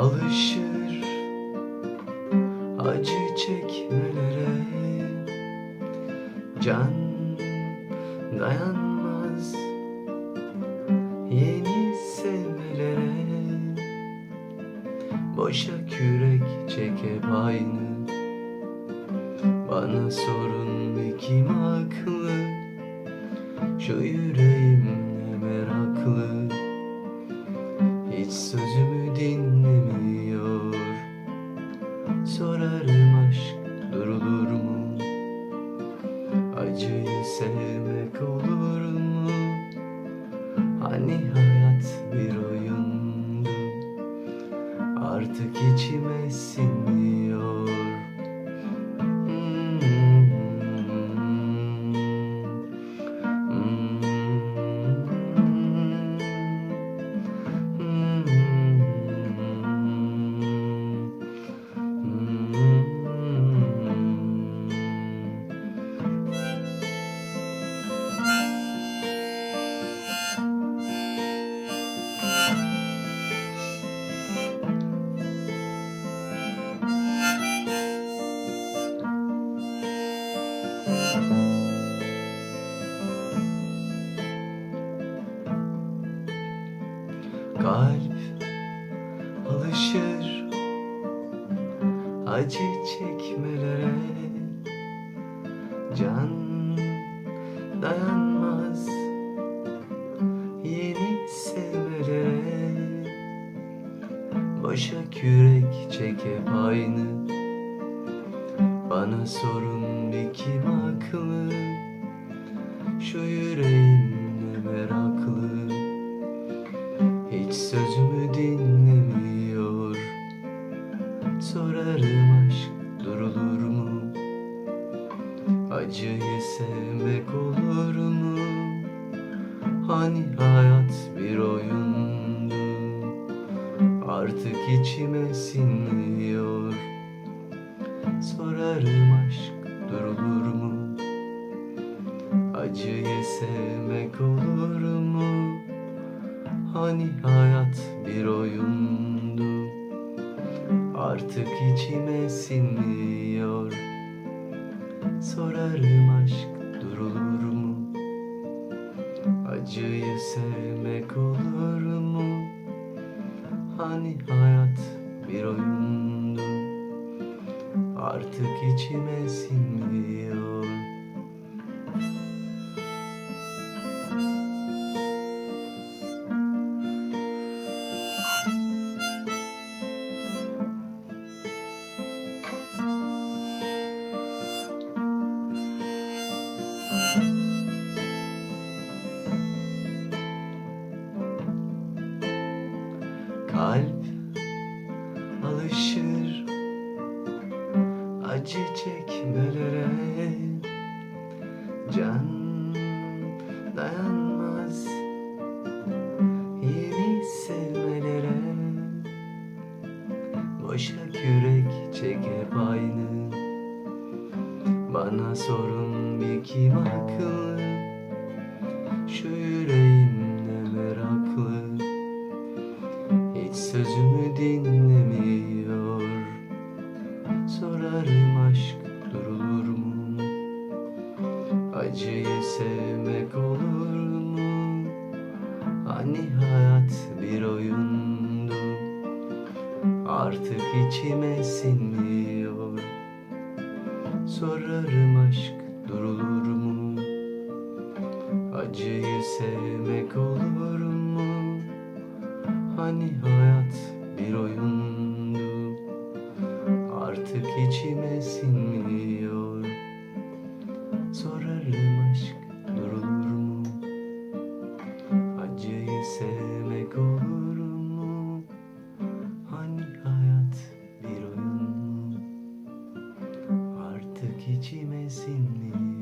alışır acı çekmelere. Can dayanmaz yeni sevmelere. Boşa kürek çekip aynı Bana sorun kim haklı Şu yüreğim ne meraklı Hiç sözümü dinlemiyor. Sorarım aşk durulur mu? Acıyı sevmek Kalp alışır. Acı çekmelere Can dayanmaz. Yeni sevmelere Boşa kürek çekip aynı. Bana sorun bir kim haklı? Şu yüreğim hiç sözümü dinlemiyor. Sorarım aşk durulur mu? Acıyı sevmek olur mu? Hani hayat bir oyundu? Artık içime sinmiyor Hani hayat bir oyundu. Artık içime sinmiyor. Sorarım aşk durulur mu? Acıyı sevmek olur mu? Hani hayat bir oyundu? Artık içime sinmiyor alışır acı çekmelere. Can dayanmaz yeni sevmelere. Boşa kürek çekip aynı Bana sorun bir kim haklı Şu yüreğim sözümü dinlemiyor. Sorarım aşk durulur mu? Acıyı sevmek olur mu? Hani hayat bir oyundu? Artık içime sinmiyor. Sorarım aşk durulur mu? Acıyı sevmek olur mu Hani hayat bir oyundu. Artık içime sinmiyor. Sorarım aşk durulur mu? Acıyı sevmek olur mu? Hani hayat bir oyun mu? Artık içime sinmiyor